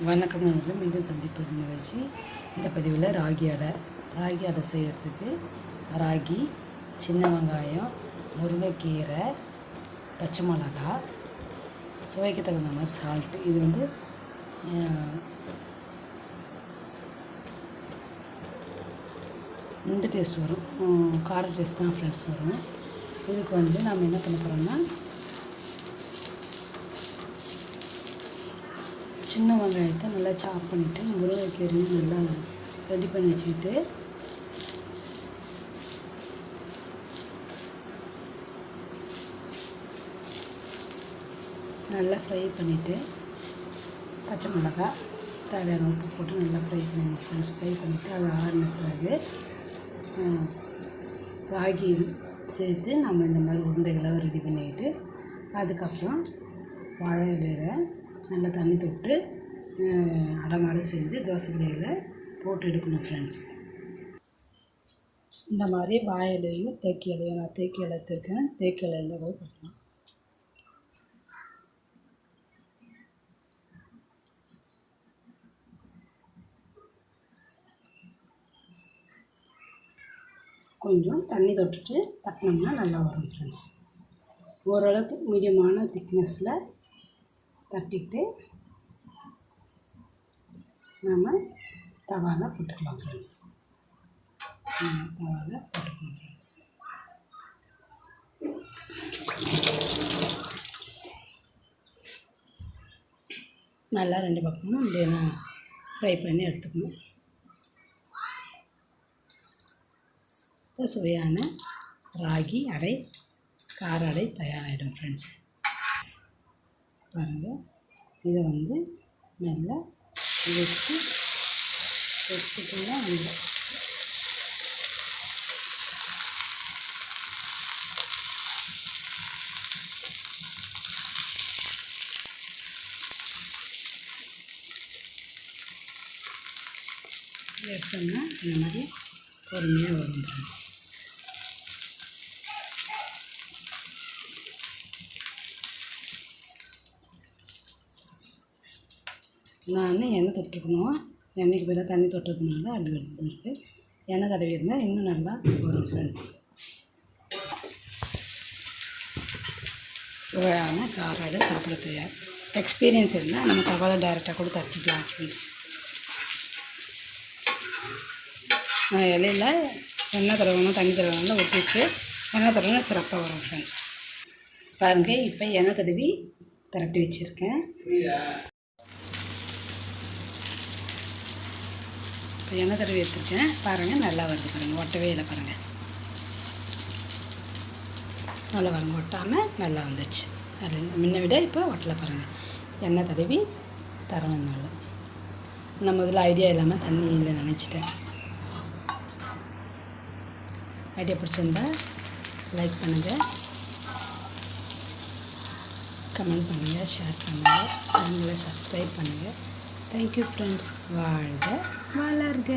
வணக்கம். நண்பர்களே மீண்டும் சந்திப்பது நிகழ்ச்சி. இந்த பதிவில் ராகி அடை ராகி அடை செய்கிறதுக்கு ராகி சின்ன வெங்காயம் முருங்கைக்கீரை பச்சை மிளகா சுவைக்கு தகுந்த மாதிரி சால்ட்டு இது வந்து இந்த டேஸ்ட் வரும். கார டேஸ்ட் தான் ஃப்ரெண்ட்ஸ் வரும். இதுக்கு வந்து நம்ம என்ன பண்ண போகிறோம்னா சின்ன வெங்காயத்தை நல்லா சாப் பண்ணிவிட்டு முருங்கைக்கீரையும் நல்லா ரெடி பண்ணி வச்சுக்கிட்டு நல்லா ஃப்ரை பண்ணிவிட்டு பச்சை மிளகாய் தேவையான உப்பு போட்டு நல்லா ஃப்ரை பண்ணி ஃப்ரெண்ட்ஸ் ஃப்ரை பண்ணிவிட்டு அதை ஆறின பிறகு ராகி சேர்த்து நம்ம இந்த மாதிரி உருண்டைகளை ரெடி பண்ணிக்கிட்டு அதுக்கப்புறம் வாழை இலையில் நல்லா தண்ணி தொட்டு ஆ, செஞ்சு தோசை கடையில் போட்டு எடுக்கணும் ஃப்ரெண்ட்ஸ் இந்த மாதிரி வாயிலையும் தேக்கி இலையும் நான் தேக்கி இலை எடுத்திருக்கேன். தேக்கி இலையில் கூட போடலாம் கொஞ்சம் தண்ணி தொட்டுட்டு தட்டினோம்னா நல்லா வரும் ஃப்ரெண்ட்ஸ் ஓரளவுக்கு மீடியமான திக்னஸில் தட்டிட்டு நாம் தவாவில் போட்டுக்கலாம் ஃப்ரெண்ட்ஸ் தவாவில் போட்டுக்கலாம் ஃப்ரெண்ட்ஸ் நல்லா ரெண்டு பக்கமும் அப்படியே ஃப்ரை பண்ணி எடுத்துக்கணும். இப்போ சுவையான ராகி அடை கார அடை தயாராகிடும் ஃப்ரெண்ட்ஸ் பாருங்கள் இதை வந்து நல்லா வச்சு வச்சுட்டிங்கன்னா அந்த எடுத்தோம்னா இந்த மாதிரி பொறுமையாக வரும் ஃப்ரெண்ட்ஸ் நான் எண்ணெய் தொட்டுருக்கணும். எண்ணெய்க்கு பதிலாக தண்ணி தொட்டதுனால அப்படி இருக்குது எண்ணெய் தடவி இருந்தால் இன்னும் நல்லா வரும் ஃப்ரெண்ட்ஸ் சுவையான காராடு சாப்பிட தயார். எக்ஸ்பீரியன்ஸ் இருந்தால் நம்ம தவால டைரெக்டாக கூட தட்டிக்கலாம் ஃப்ரெண்ட்ஸ் நான் இலையில எண்ணெய் தடவணும் தண்ணி தடவணும் ஊற்றிட்டு எண்ணெய் தடவை சிறப்பாக வரும் ஃப்ரெண்ட்ஸ் பாருங்கள் இப்போ எண்ணெய் தடவி திரட்டி வச்சுருக்கேன். எண்ணெய் தடவி எடுத்துருக்கேன். பாருங்கள் நல்லா வருது பாருங்கள் ஒட்டவே இல்லை பாருங்கள் நல்லா பாருங்கள் ஒட்டாமல் நல்லா வந்துடுச்சு அது முன்ன விட இப்போ ஒட்டலை பாருங்கள் எண்ணெய் தடவி தரணும் நல்லா நான் முதல்ல ஐடியா இல்லாமல் தண்ணி இல்லை நினச்சிட்டேன். ஐடியா பிடிச்சிருந்தா லைக் பண்ணுங்கள் கமெண்ட் பண்ணுங்கள் ஷேர் பண்ணுங்கள் சேனலை சப்ஸ்கிரைப் பண்ணுங்கள் தேங்க்யூ ஃப்ரெண்ட்ஸ் வாழ்க வளர்க